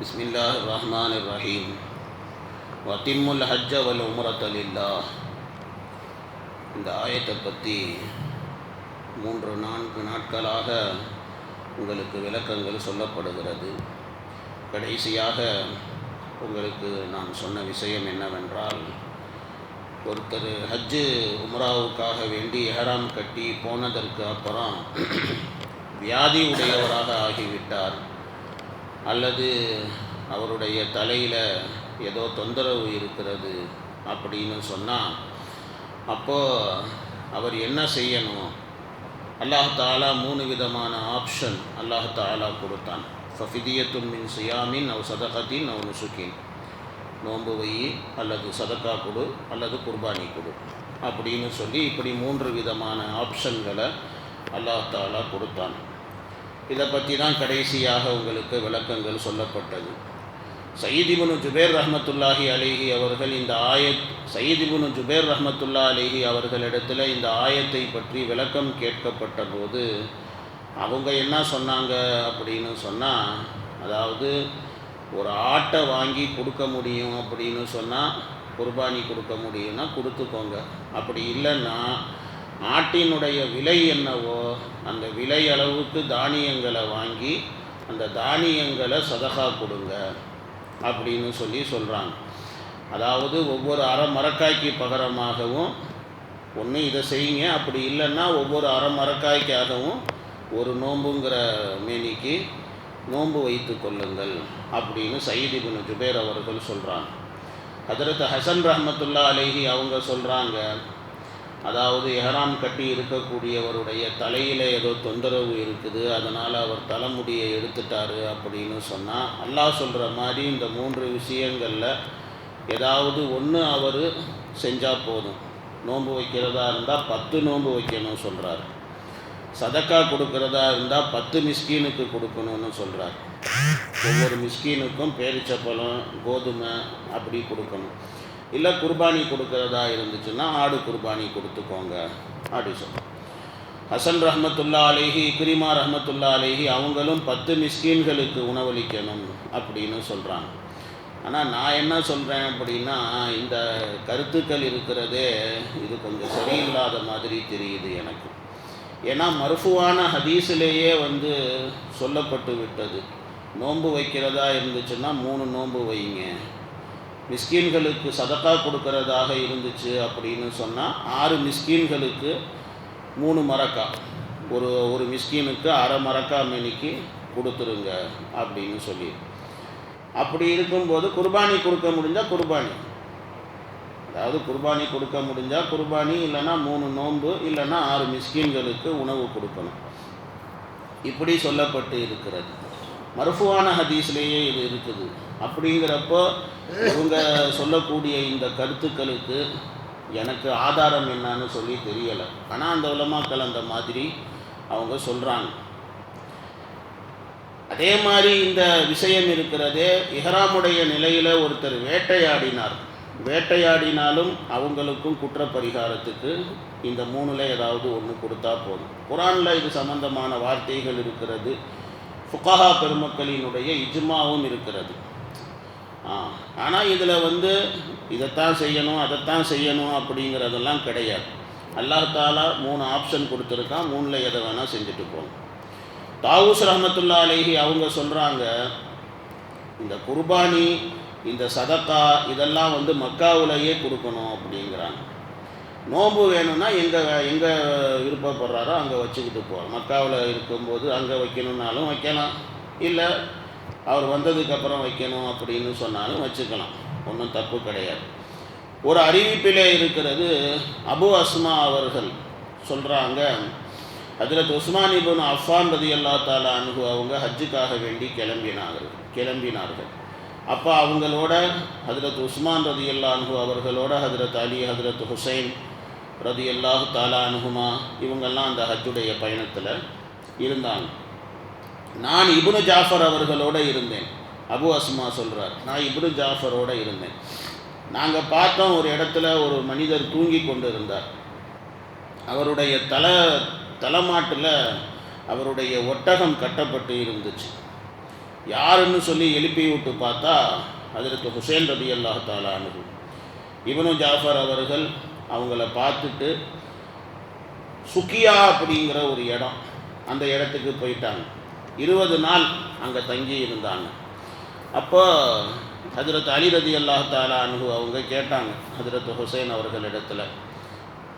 بسم الله الرحمن الرحيم وَأَتِمُّ الْحَجَّ وَالْعُمْرَةَ لِلَّهِ இந்த ஆயத்தை பற்றி மூன்று நான்கு நாட்களாக உங்களுக்கு விளக்கங்கள் சொல்லப்படுகிறது கடைசியாக உங்களுக்கு நான் சொன்ன விஷயம் என்னவென்றால் ஒருத்தர் ஹஜ்ஜு உம்ராவுக்காக வேண்டி எஹராம் கட்டி போனதற்கு அப்புறம் வியாதி உடையவராக ஆகிவிட்டார் அல்லது அவருடைய தலையில் ஏதோ தொந்தரவு இருக்கிறது அப்படின்னு சொன்னால் அப்போது அவர் என்ன செய்யணும்? அல்லாஹாலா மூணு விதமான ஆப்ஷன் அல்லாஹ் தாலா கொடுத்தான். ஃபஃபிதியத்தும் மின் சியாமின் அவ் சதகத்தின் அவ் நுசுக்கின். நோன்பு வை அல்லது சதக்கா கொடு அல்லது குர்பானி கொடு அப்படின்னு சொல்லி இப்படி மூன்று விதமான ஆப்ஷன்களை அல்லாஹ் தாலா கொடுத்தான். இதை பற்றி தான் கடைசியாக உங்களுக்கு விளக்கங்கள் சொல்லப்பட்டது. சயீதிபுனு ஜுபேர் ரஹமத்துல்லாஹி அலிஹி அவர்கள் இந்த ஆயத் சயீதிபுனு ஜுபேர் ரஹமத்துல்லா அலிஹி அவர்களிடத்தில் இந்த ஆயத்தை பற்றி விளக்கம் கேட்கப்பட்ட போது அவங்க என்ன சொன்னாங்க அப்படின்னு சொன்னால் அதாவது ஒரு ஆட்டை வாங்கி கொடுக்க முடியும் அப்படின்னு சொன்னால் குர்பானி கொடுக்க முடியும்னா கொடுத்துக்கோங்க. அப்படி இல்லைன்னா ஆட்டினுடைய விலை என்னவோ அந்த விலை அளவுக்கு தானியங்களை வாங்கி அந்த தானியங்களை சதகா கொடுங்க அப்படின்னு சொல்லி சொல்கிறாங்க அதாவது ஒவ்வொரு அரை மரக்காய்க்கு பகரமாகவும் ஒன்று இதை செய்யுங்க அப்படி இல்லைன்னா ஒவ்வொரு அரை மரக்காய்க்காகவும் ஒரு நோம்புங்கிற மேனிக்கு நோன்பு வைத்து கொள்ளுங்கள் அப்படின்னு சயீத் பின் ஜுபேர் அவர்கள் சொல்கிறாங்க அதற்கு ஹசன் ரஹமத்துல்லா அலேஹி அவங்க சொல்கிறாங்க அதாவது எஹராம் கட்டி இருக்கக்கூடியவருடைய தலையில் ஏதோ தொந்தரவு இருக்குது அதனால் அவர் தலைமுடியை எடுத்துட்டாரு அப்படின்னு சொன்னால் அல்லாஹ் சொல்கிற மாதிரி இந்த மூன்று விஷயங்களில் ஏதாவது ஒன்று அவர் செஞ்சால் போதும். நோன்பு வைக்கிறதா இருந்தால் பத்து நோன்பு வைக்கணும் சொல்கிறார் சதக்கா கொடுக்கறதா இருந்தால் பத்து மிஸ்கீனுக்கு கொடுக்கணும்னு சொல்கிறார் ஒவ்வொரு மிஸ்கீனுக்கும் பேரிச்சப்பழம் கோதுமை அப்படி கொடுக்கணும். இல்லை குர்பானி கொடுக்கறதா இருந்துச்சுன்னா ஆடு குர்பானி கொடுத்துக்கோங்க. அப்படி சொல்கிறோம் ஹசன் ரஹமத்துல்லா அலேஹி இக்ரிமா ரஹமத்துல்லா அலேஹி அவங்களும் பத்து மிஸ்கீன்களுக்கு உணவளிக்கணும் அப்படின்னு சொல்கிறாங்க ஆனால் நான் என்ன சொல்கிறேன் அப்படின்னா இந்த கருத்துக்கள் இருக்கிறதே இது கொஞ்சம் சரியில்லாத மாதிரி தெரியுது எனக்கு. ஏன்னா மருஃபுவான ஹதீஸிலேயே வந்து சொல்லப்பட்டு விட்டது. நோன்பு வைக்கிறதா இருந்துச்சுன்னா மூணு நோன்பு வைங்க. மிஸ்கீன்களுக்கு சதக்கா கொடுக்கறதாக இருந்துச்சு அப்படின்னு சொன்னால் ஆறு மிஸ்கீன்களுக்கு மூணு மரக்கா. ஒரு ஒரு மிஸ்கீனுக்கு அரை மரக்கா மெனிக்கு கொடுத்துருங்க அப்படின்னு சொல்லி. அப்படி இருக்கும்போது குர்பானி கொடுக்க முடிஞ்சால் குர்பானி. அதாவது குர்பானி கொடுக்க முடிஞ்சால் குர்பானி இல்லைன்னா மூணு நோன்பு இல்லைன்னா ஆறு மிஸ்கீன்களுக்கு உணவு கொடுக்கணும். இப்படி சொல்லப்பட்டு இருக்கிறது. மருஃபுவான ஹதீஸ்லேயே இது இருக்குது. அப்படிங்கிறப்போ இவங்க சொல்லக்கூடிய இந்த கருத்துக்களுக்கு எனக்கு ஆதாரம் என்னன்னு சொல்லி தெரியலை. ஆனால் அந்த உலமாக்கள் அந்த மாதிரி அவங்க சொல்கிறாங்க அதே மாதிரி இந்த விஷயம் இருக்கிறதே இஹராமுடைய நிலையில் ஒருத்தர் வேட்டையாடினார். வேட்டையாடினாலும் அவங்களுக்கும் குற்றப்பரிகாரத்துக்கு இந்த மூணில் ஏதாவது ஒன்று கொடுத்தா போதும். குரானில் இது சம்பந்தமான வார்த்தைகள் இருக்கிறது. ஃபுகாஹா பெருமக்களினுடைய இஜ்மாவும் இருக்கிறது. ஆனால் இதில் வந்து இதைத்தான் செய்யணும் அதைத்தான் செய்யணும் அப்படிங்கிறதெல்லாம் கிடையாது. அல்லாஹாலா மூணு ஆப்ஷன் கொடுத்துருக்கான் மூணில் எதை வேணால் செஞ்சுட்டு போகணும். தாவூஸ் ரஹமத்துல்லா அலேஹி அவங்க சொல்கிறாங்க இந்த குர்பானி இந்த சதக்கா இதெல்லாம் வந்து மக்காவிலேயே கொடுக்கணும் அப்படிங்கிறாங்க. நோன்பு வேணும்னா எங்கே எங்கே விருப்பப்படுறாரோ அங்கே வச்சுக்கிட்டு போகிறோம் மக்காவில் இருக்கும்போது அங்கே வைக்கணுன்னாலும் வைக்கலாம். இல்லை அவர் வந்ததுக்கப்புறம் வைக்கணும் அப்படின்னு சொன்னாலும் வச்சுக்கலாம். ஒன்றும் தப்பு கிடையாது. ஒரு அறிவிப்பிலே இருக்கிறது அபு அஸ்மா அவர்கள் சொல்கிறாங்க அதில் உஸ்மான் இபுன் அஃபான் ரதி அல்லா தாலா அனுகு அவங்க ஹஜ்ஜுக்காக வேண்டி கிளம்பினார்கள் கிளம்பினார்கள். அப்போ அவங்களோட ஹதரத் உஸ்மான் ரதி அல்லா அனுகு அவர்களோட ஹதரத் அலி ஹதரத் ஹுசைன் ரதி அல்லாஹு தாலா அனுகுமா இவங்கெல்லாம் அந்த ஹஜ்ஜுடைய பயணத்தில் இருந்தாங்க. நான் இபுனு ஜாஃபர் அவர்களோடு இருந்தேன். அபு அஸ்மா சொல்கிறார் நான் இபுனு ஜாஃபரோடு இருந்தேன். நாங்கள் பார்த்தோம் ஒரு இடத்துல ஒரு மனிதர் தூங்கி கொண்டு இருந்தார் அவருடைய தலை தலைமாட்டில் அவருடைய ஒட்டகம் கட்டப்பட்டு இருந்துச்சு. யாருன்னு சொல்லி எழுப்பி விட்டு பார்த்தா அதற்கு ஹுசேன் ரதி அல்லாஹ் தாலானு இவனு ஜாஃபர் அவர்கள் அவங்கள பார்த்துட்டு சுக்கியா அப்படிங்கிற ஒரு இடம் அந்த இடத்துக்கு போயிட்டாங்க. இருபது நாள் அங்கே தங்கி இருந்தாங்க. அப்போ ஹதரத் அலி ரதி அல்லாஹ் தாலா அனுகு அவங்க கேட்டாங்க ஹதரத் ஹுசைன் அவர்களிடத்தில்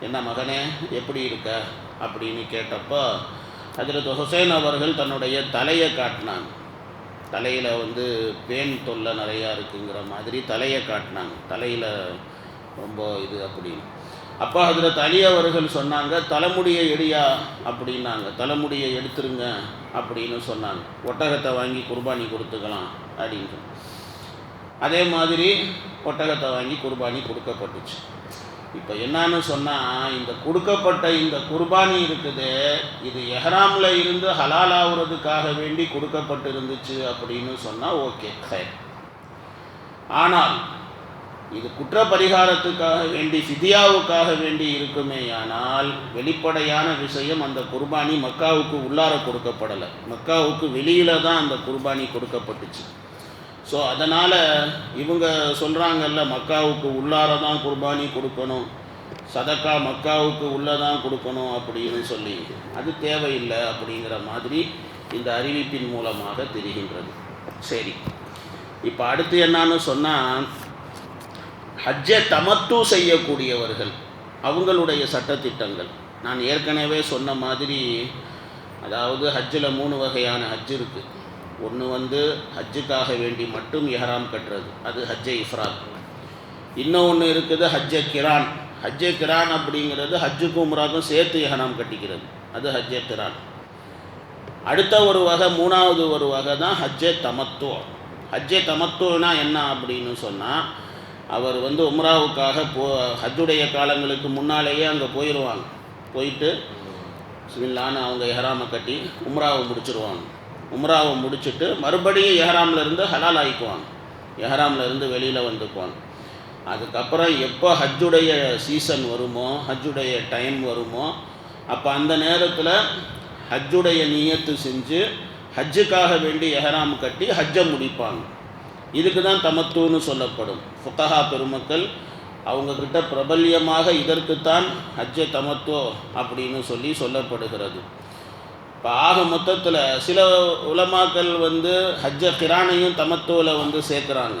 என்ன மகனே எப்படி இருக்க? அப்படின்னு கேட்டப்போ ஹதரத் ஹுசைன் அவர்கள் தன்னுடைய தலையை காட்டினாங்க. தலையில் வந்து பேன் தொல்லை நிறையா இருக்குங்கிற மாதிரி தலையை காட்டினாங்க. தலையில் ரொம்ப இது அப்படின்னு. அப்போ அதில் அலி அவர்கள் சொன்னாங்க தலைமுடியை எடியா? அப்படின்னாங்க. தலைமுடியை எடுத்துருங்க அப்படின்னு சொன்னாங்க. ஒட்டகத்தை வாங்கி குர்பானி கொடுத்துக்கலாம் அப்படின்னு அதே மாதிரி ஒட்டகத்தை வாங்கி குர்பானி கொடுக்கப்பட்டுச்சு. இப்போ என்னன்னு சொன்னால் இந்த கொடுக்கப்பட்ட இந்த குர்பானி இருக்குது இது எஹராமில் இருந்து ஹலால் ஆகுறதுக்காக வேண்டி கொடுக்கப்பட்டு இருந்துச்சு அப்படின்னு சொன்னால் ஓகே சரி. ஆனால் இது குற்ற பரிகாரத்துக்காக வேண்டி சிதியாவுக்காக வேண்டி இருக்குமேயானால் வெளிப்படையான விஷயம் அந்த குர்பானி மக்காவுக்கு உள்ளார கொடுக்கப்படலை. மக்காவுக்கு வெளியில் தான் அந்த குர்பானி கொடுக்கப்பட்டுச்சு. ஸோ அதனால் இவங்க சொல்கிறாங்கல்ல மக்காவுக்கு உள்ளார தான் குர்பானி கொடுக்கணும். சதக்கா மக்காவுக்கு உள்ளே தான் கொடுக்கணும் அப்படின்னு சொல்லி. அது தேவையில்லை அப்படிங்கிற மாதிரி இந்த அறிவிப்பின் மூலமாக தெரிகின்றது. சரி. இப்போ அடுத்து என்னன்னு சொன்னால் ஹஜ்ஜை தமத்து செய்யக்கூடியவர்கள் அவங்களுடைய சட்டத்திட்டங்கள். நான் ஏற்கனவே சொன்ன மாதிரி அதாவது ஹஜ்ஜில் மூணு வகையான ஹஜ் இருக்குது ஒன்று வந்து ஹஜ்ஜுக்காக வேண்டி மட்டும் எஹராம் கட்டுறது அது ஹஜ்ஜை இஃப்ராத். இன்னொன்று இருக்குது ஹஜ்ஜை கிரான். ஹஜ்ஜை கிரான் அப்படிங்கிறது ஹஜ்ஜுக்கும் உம்ராக்கும் சேர்த்து இஹ்ராம் கட்டிக்கிறது அது ஹஜ்ஜை கிரான். அடுத்த ஒரு வகை மூணாவது ஒரு வகை தான் ஹஜ்ஜே தமத்துவம் ஹஜ்ஜே தமத்துவம்னா என்ன அப்படின்னு சொன்னால் அவர் வந்து உம்ராவுக்காக போ ஹஜ்ஜுடைய காலங்களுக்கு முன்னாலேயே அங்கே போயிடுவாங்க போயிட்டு சிமில்லான்னு அவங்க எஹராமை கட்டி உம்ராவை முடிச்சிருவாங்க. உம்ராவை முடிச்சுட்டு மறுபடியும் எஹராமில் இருந்து ஹலால் ஆகிக்குவாங்க எஹராமில் இருந்து வெளியில் வந்துக்குவாங்க. அதுக்கப்புறம் எப்போ ஹஜ்ஜுடைய சீசன் வருமோ ஹஜ்ஜுடைய டைம் வருமோ அப்போ அந்த நேரத்தில் ஹஜ்ஜுடைய நியத்து செஞ்சு ஹஜ்ஜுக்காக வேண்டி எஹராம் கட்டி ஹஜ்ஜை முடிப்பாங்க. இதுக்கு தான் தமத்துன்னு சொல்லப்படும். ஃபுக்கஹா பெருமக்கள் அவங்கக்கிட்ட பிரபல்யமாக இதற்குத்தான் ஹஜ்ஜ தமத்துவோ அப்படின்னு சொல்லி சொல்லப்படுகிறது. இப்போ ஆக மொத்தத்தில் சில உலமாக்கள் வந்து ஹஜ்ஜ கிரானையும் தமத்துவில் வந்து சேர்க்குறாங்க.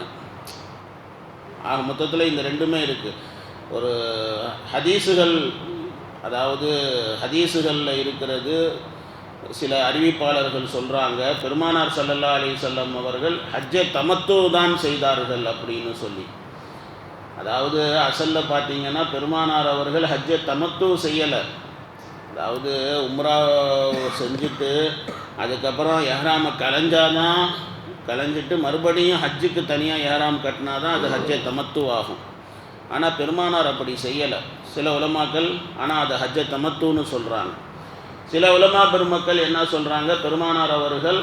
ஆக மொத்தத்தில் இந்த ரெண்டுமே இருக்குது ஒரு ஹதீஸுகள் அதாவது ஹதீஸுகளில் இருக்கிறது சில அறிவிப்பாளர்கள் சொல்கிறாங்க பெருமானார் சல்லல்லா அலி சொல்லம் அவர்கள் ஹஜ்ஜை தமத்து தான் செய்தார்கள் அப்படின்னு சொல்லி. அதாவது அசலில் பார்த்தீங்கன்னா பெருமானார் அவர்கள் ஹஜ்ஜை தமத்துவ செய்யலை. அதாவது உம்ரா செஞ்சுட்டு அதுக்கப்புறம் எஹ்ராமை கலைஞ்சாதான் கலைஞ்சிட்டு மறுபடியும் ஹஜ்ஜுக்கு தனியாக ஏறாம் கட்டினா தான் அது ஹஜ்ஜை தமத்து ஆகும். ஆனால் பெருமானார் அப்படி செய்யலை. சில உலமாக்கள் ஆனால் அது ஹஜ்ஜை தமத்துன்னு சொல்கிறாங்க சில உலமா பெருமக்கள் என்ன சொல்கிறாங்க பெருமானார் அவர்கள்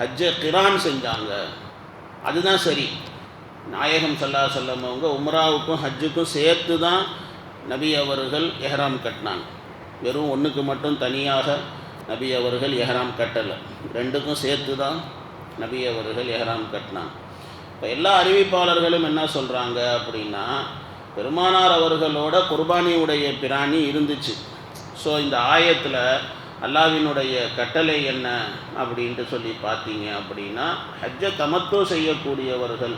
ஹஜ்ஜை கிரான் செஞ்சாங்க. அதுதான் சரி. நாயகம் சல்லா சொல்லம் அவங்க உம்ராவுக்கும் ஹஜ்ஜுக்கும் சேர்த்து தான் நபி அவர்கள் எஹ்ராம் கட்டினாங்க. வெறும் ஒன்றுக்கு மட்டும் தனியாக நபி அவர்கள் எஹ்ராம் கட்டலை. ரெண்டுக்கும் சேர்த்து தான் நபி அவர்கள் எஹ்ராம் கட்டினாங்க. இப்போ எல்லா அறிவிப்பாளர்களும் என்ன சொல்கிறாங்க அப்படின்னா பெருமானார் அவர்களோட குர்பானியுடைய பிராணி இருந்துச்சு. ஸோ இந்த ஆயத்தில் அல்லாவினுடைய கட்டளை என்ன அப்படின்ட்டு சொல்லி பார்த்தீங்க அப்படின்னா ஹஜ்ஜை தமத்து செய்யக்கூடியவர்கள்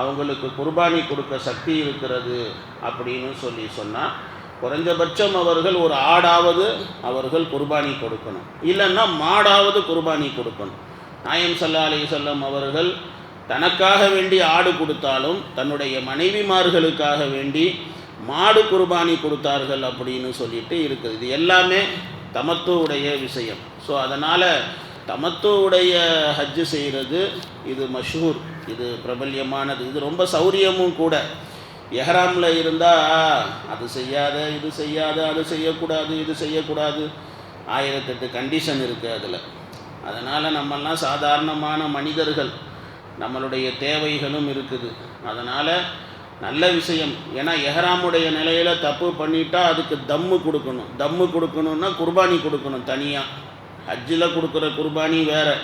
அவங்களுக்கு குர்பானி கொடுக்க சக்தி இருக்கிறது அப்படின்னு சொல்லி சொன்னால் குறைஞ்சபட்சம் அவர்கள் ஒரு ஆடாவது அவர்கள் குர்பானி கொடுக்கணும். இல்லைன்னா மாடாவது குர்பானி கொடுக்கணும். நாயம் சல்லா அலி சொல்லம் அவர்கள் தனக்காக வேண்டி ஆடு கொடுத்தாலும் தன்னுடைய மனைவிமார்களுக்காக வேண்டி மாடு குர்பானி கொடுத்தார்கள் அப்படின்னு சொல்லிட்டு இருக்குது. இது எல்லாமே தமத்துவுடைய விஷயம். ஸோ அதனால் தமத்துவுடைய ஹஜ்ஜு செய்கிறது இது மஷூர் இது பிரபல்யமானது. இது ரொம்ப சௌரியமும் கூட. எஹராமில் இருந்தால் அது செய்யாத இது செய்யாத அது செய்யக்கூடாது இது செய்யக்கூடாது. ஆயிரத்தெட்டு கண்டிஷன் இருக்குது அதில். அதனால் நம்மெல்லாம் சாதாரணமான மனிதர்கள். நம்மளுடைய தேவைகளும் இருக்குது. அதனால் நல்ல விஷயம். ஏன்னா எஹராமுடைய நிலையில் தப்பு பண்ணிட்டா அதுக்கு தம்மு கொடுக்கணும். தம்மு கொடுக்கணுன்னா குர்பானி கொடுக்கணும் தனியாக ஹஜ்ஜில் கொடுக்குற குர்பானி வேறு.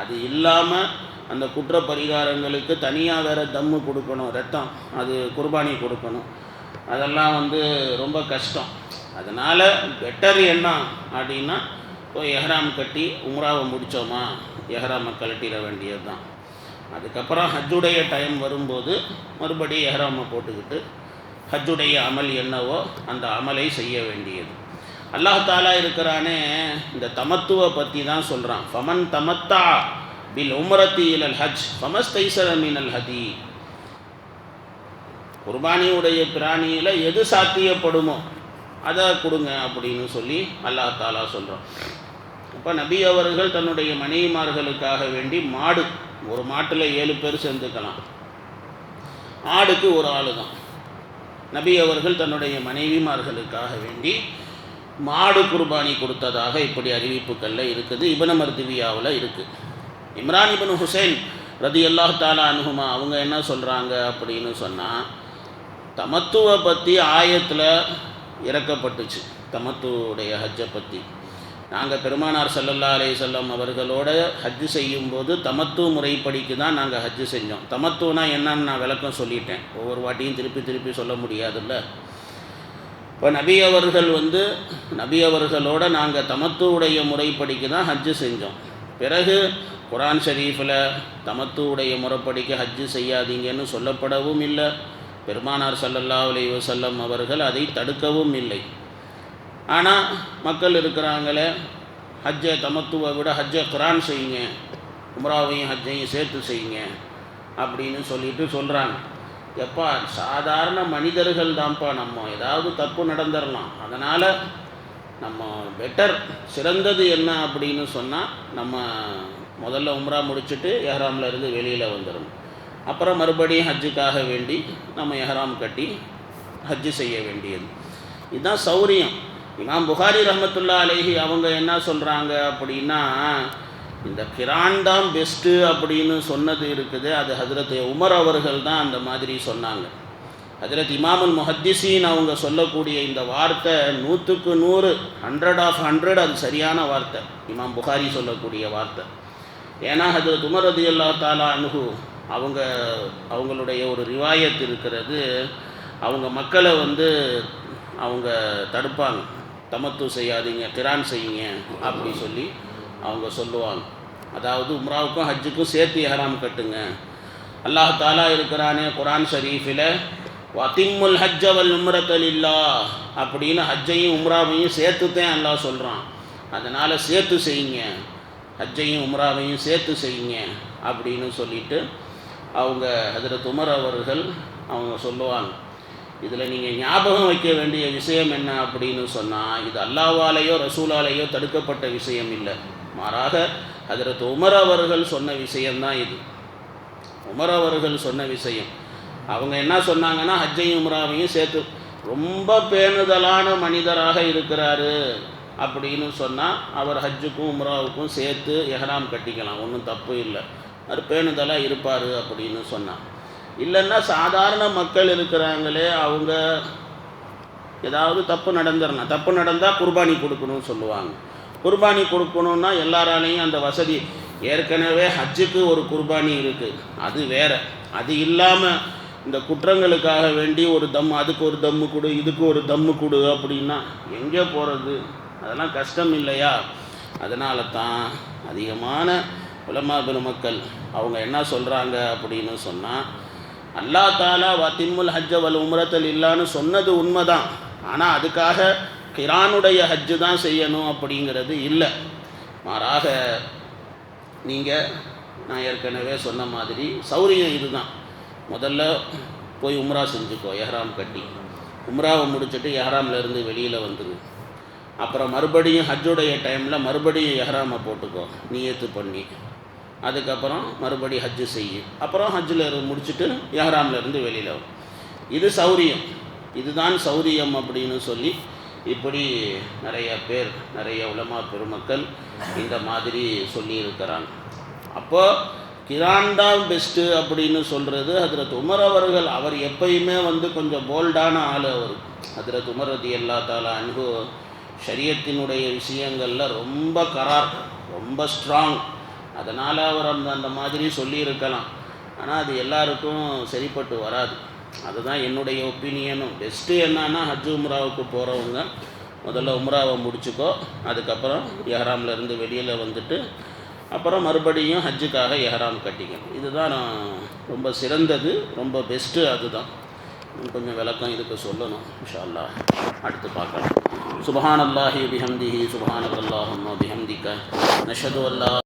அது இல்லாமல் அந்த குற்ற பரிகாரங்களுக்கு தனியாக வேறு தம்மு கொடுக்கணும் ரத்தம். அது குர்பானி கொடுக்கணும். அதெல்லாம் வந்து ரொம்ப கஷ்டம். அதனால் பெட்டர் என்ன அப்படின்னா இப்போ எஹராம் கட்டி உம்ராவை முடித்தோமா எஹராமை கழட்டிட வேண்டியது தான் அதுக்கப்புறம் ஹஜ்ஜுடைய டைம் வரும்போது மறுபடியும் எஹ்ராமை போட்டுக்கிட்டு ஹஜ்ஜுடைய அமல் என்னவோ அந்த அமலை செய்ய வேண்டியது. அல்லாஹாலா இருக்கிறானே இந்த தமத்துவ பற்றி தான் சொல்கிறான் ஃபமன் தமத்தா பில் உமரத்தி இலல் ஹஜ் ஃபமஸ்தைசர மீனல் ஹதி. குர்பானியுடைய பிராணியில் எது சாத்தியப்படுமோ அதை கொடுங்க அப்படின்னு சொல்லி அல்லாஹாலா சொல்கிறோம் அப்போ நபி அவர்கள் தன்னுடைய மனைவிமார்களுக்காக வேண்டி மாடு ஒரு மாட்டில் ஏழு பேர் சேர்ந்துக்கலாம். ஆடுக்கு ஒரு ஆள் தான் நபி அவர்கள் தன்னுடைய மனைவிமார்களுக்காக வேண்டி மாடு குர்பானி கொடுத்ததாக இப்படி அறிவிப்புகளில் இருக்குது. இபன மர்திவியாவில் இருக்குது இம்ரான் இபன் ஹுசைன் ரதி அல்லாஹ் தாலா அனுகுமா அவங்க என்ன சொல்கிறாங்க அப்படின்னு சொன்னால் தமத்துவ பற்றி ஆயத்தில் இறக்கப்பட்டுச்சு. தமத்துவுடைய ஹஜ்ஜை பற்றி நாங்கள் பெருமானார் சல்லல்லா அலே செல்லம் அவர்களோட ஹஜ்ஜு செய்யும்போது தமத்து முறைப்படிக்கு தான் நாங்கள் ஹஜ்ஜு செஞ்சோம். தமத்துவனா என்னன்னு நான் விளக்கம் சொல்லிட்டேன். ஒவ்வொரு வாட்டியும் திருப்பி திருப்பி சொல்ல முடியாதுல்ல. இப்போ நபி அவர்கள் வந்து நபி அவர்களோட நாங்கள் தமத்துவுடைய முறைப்படிக்கு தான் ஹஜ்ஜு செஞ்சோம். பிறகு குரான் ஷரீஃபில் தமத்துவுடைய முறைப்படிக்கு ஹஜ்ஜு செய்யாதீங்கன்னு சொல்லப்படவும் இல்லை. பெருமானார் சல்லல்லா அலி வசல்லம் அவர்கள் அதை தடுக்கவும் இல்லை. ஆனால் மக்கள் இருக்கிறாங்களே ஹஜ்ஜை தமத்துவை விட ஹஜ்ஜை குரான் செய்யுங்க உம்ராவையும் ஹஜ்ஜையும் சேர்த்து செய்யுங்க அப்படின்னு சொல்லிட்டு சொல்கிறாங்க எப்பா சாதாரண மனிதர்கள் தான்ப்பா நம்ம ஏதாவது தப்பு நடந்துடலாம் அதனால் நம்ம பெட்டர் சிறந்தது என்ன அப்படின்னு சொன்னால் நம்ம முதல்ல உம்ரா முடிச்சுட்டு எஹ்ராமில் இருந்து வெளியில் வந்துடணும் அப்புறம் மறுபடியும் ஹஜ்ஜுக்காக வேண்டி நம்ம எஹ்ராம் கட்டி ஹஜ்ஜு செய்ய வேண்டியது. இதுதான் சௌரியம். இமாம் புகாரி ரஹமத்துல்லா அலேஹி அவங்க என்ன சொல்கிறாங்க அப்படின்னா இந்த கிரான் தான் பெஸ்ட்டு அப்படின்னு சொன்னது இருக்குது. அது ஹதரத் உமர் அவர்கள் தான் அந்த மாதிரி சொன்னாங்க. ஹதரத் இமாமுல் முஹத்திசின் அவங்க சொல்லக்கூடிய இந்த வார்த்தை நூற்றுக்கு நூறு ஹண்ட்ரட் ஆஃப் ஹண்ட்ரட் அது சரியான வார்த்தை. இமாம் புகாரி சொல்லக்கூடிய வார்த்தை. ஏன்னா ஹதரத் உமர் ரதி அல்லா தாலா அணுகு அவங்க அவங்களுடைய ஒரு ரிவாயத் இருக்கிறது. அவங்க மக்களை வந்து அவங்க தடுப்பாங்க. தமத்து செய்யாதீங்க கிரான் செய்யுங்க அப்படி சொல்லி அவங்க சொல்லுவாங்க. அதாவது உம்ராவுக்கும் ஹஜ்ஜுக்கும் சேர்த்து ஹராம் கட்டுங்க. அல்லாஹ் தாலா இருக்கிறானே குரான் ஷரீஃபில் வத்திம்முல் ஹஜ்ஜவல் உம்ரத்தல் இல்லா அப்படின்னு ஹஜ்ஜையும் உம்ராவையும் சேர்த்துத்தான் அல்லாஹ் சொல்கிறான் அதனால் சேர்த்து செய்யுங்க. ஹஜ்ஜையும் உம்ராவையும் சேர்த்து செய்யுங்க அப்படின்னு சொல்லிட்டு அவங்க அதில் உமர் அவர்கள் அவங்க சொல்லுவாங்க. இதில் நீங்கள் ஞாபகம் வைக்க வேண்டிய விஷயம் என்ன அப்படின்னு சொன்னால் இது அல்லாவாலேயோ ரசூலாலேயோ தடுக்கப்பட்ட விஷயம் இல்லை. மாறாக ஹஜரத் உமர் அவர்கள் சொன்ன விஷயம்தான் இது. உமர் அவர்கள் சொன்ன விஷயம். அவங்க என்ன சொன்னாங்கன்னா ஹஜ்ஜையும் உம்ராவையும் சேர்த்து ரொம்ப பேணுதலான மனிதராக இருக்கிறாரு அப்படின்னு சொன்னால் அவர் ஹஜ்ஜுக்கும் உம்ராவுக்கும் சேர்த்து எஹராம் கட்டிக்கலாம். ஒன்றும் தப்பு இல்லை. அவர் பேணுதலாக இருப்பார் அப்படின்னு சொன்னான். இல்லைன்னா சாதாரண மக்கள் இருக்கிறாங்களே அவங்க ஏதாவது தப்பு நடந்துடலாம் தப்பு நடந்தால் குர்பானி கொடுக்கணும்னு சொல்லுவாங்க. குர்பானி கொடுக்கணுன்னா எல்லாராலையும் அந்த வசதி ஏற்கனவே ஹஜ்ஜுக்கு ஒரு குர்பானி இருக்குது அது வேற. அது இல்லாமல் இந்த குற்றங்களுக்காக வேண்டி ஒரு தம் அதுக்கு ஒரு தம்மு கொடு இதுக்கு ஒரு தம்மு கொடு அப்படின்னா எங்கே போகிறது அதெல்லாம் கஷ்டம் இல்லையா? அதனால தான் அதிகமான உலமா பெருமக்கள் அவங்க என்ன சொல்கிறாங்க அப்படின்னு சொன்னால் அல்லா தாலா வத்திமுல் ஹஜ்ஜ வல் உம்ரத்தல் இல்லான்னு சொன்னது உண்மைதான். ஆனால் அதுக்காக கிரானுடைய ஹஜ்ஜு தான் செய்யணும் அப்படிங்கிறது இல்லை. மாறாக நீங்கள் நான் ஏற்கனவே சொன்ன மாதிரி சௌரியம் இதுதான். முதல்ல போய் உம்ரா செஞ்சுக்கோ எஹ்ராம் கட்டி. உம்ராவை முடிச்சுட்டு எஹ்ராம்லேருந்து வெளியில் வந்துடு அப்புறம் மறுபடியும் ஹஜ்ஜுடைய டைமில் மறுபடியும் எஹ்ராமை போட்டுக்கோ நீயத்து பண்ணி. அதுக்கப்புறம் மறுபடி ஹஜ்ஜு செய்யு. அப்புறம் ஹஜ்ஜில் இரு முடிச்சுட்டு எஹராம்லேருந்து வெளியில் வரும் இது சௌரியம். இதுதான் சௌரியம் அப்படின்னு சொல்லி இப்படி நிறைய பேர் நிறைய உலமா பெருமக்கள் இந்த மாதிரி சொல்லியிருக்கிறாங்க. அப்போ கிரான் தான் பெஸ்ட்டு அப்படின்னு சொல்கிறது ஹதரத் உமர் அவர்கள். அவர் எப்பயுமே வந்து கொஞ்சம் போல்டான ஆள் அவர். ஹதரத் உமர் ரதி அல்லா தாலா அன்பு ஷரியத்தினுடைய விஷயங்களில் ரொம்ப கரார் ரொம்ப ஸ்ட்ராங் அதனால் அவர் அந்த அந்த மாதிரி சொல்லியிருக்கலாம். ஆனால் அது எல்லாருக்கும் சரிப்பட்டு வராது. அதுதான் என்னுடைய ஒப்பீனியனும். பெஸ்ட்டு என்னன்னா ஹஜ் உம்ராவுக்கு போகிறவங்க முதல்ல உம்ராவை முடிச்சுக்கோ. அதுக்கப்புறம் எஹராம்லேருந்து வெளியில் வந்துட்டு அப்புறம் மறுபடியும் ஹஜ்ஜுக்காக எஹராம் கட்டிக்கணும். இதுதான் நான் ரொம்ப சிறந்தது ரொம்ப பெஸ்ட்டு அதுதான். கொஞ்சம் விளக்கம் இதுக்கு சொல்லணும் இன்ஷா அடுத்து பார்க்கலாம். சுபஹானல்லாஹி பிஹம்திஹி சுபஹானல்லாஹும்ம பிஹம்திக நஷது அல்லா